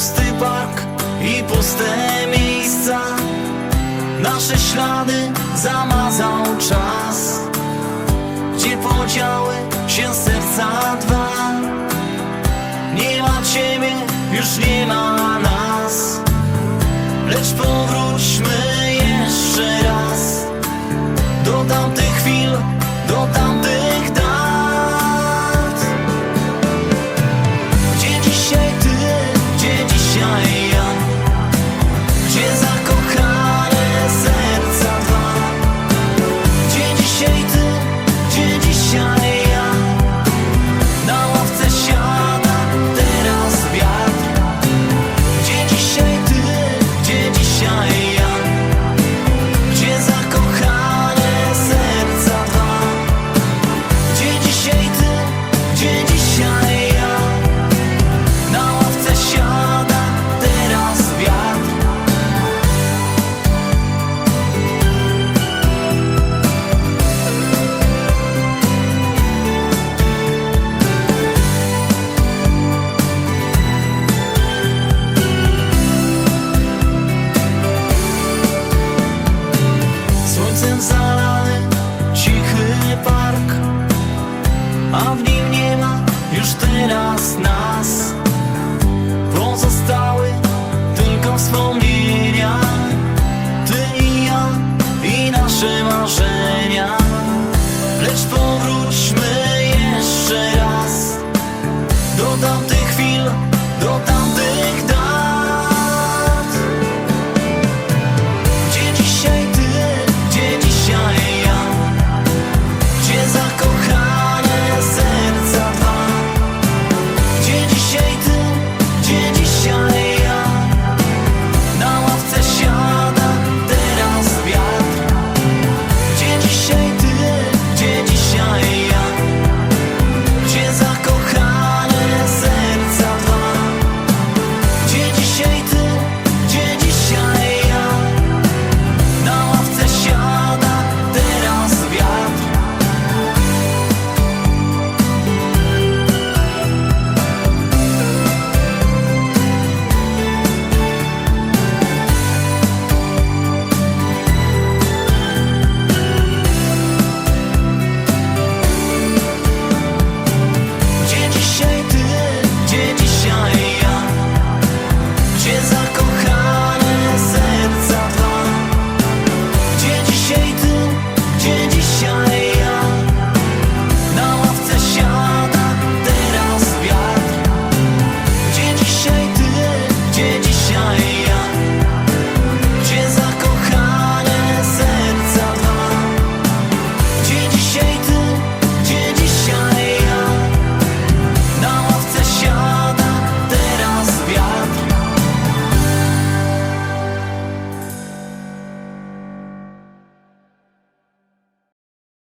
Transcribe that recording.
pusty park i puste miejsca. Nasze ślady zamazał czas Gdzie podziały się serca dwa. Nie ma ciebie, już nie ma nas Lecz powrót marzenia Lecz powrót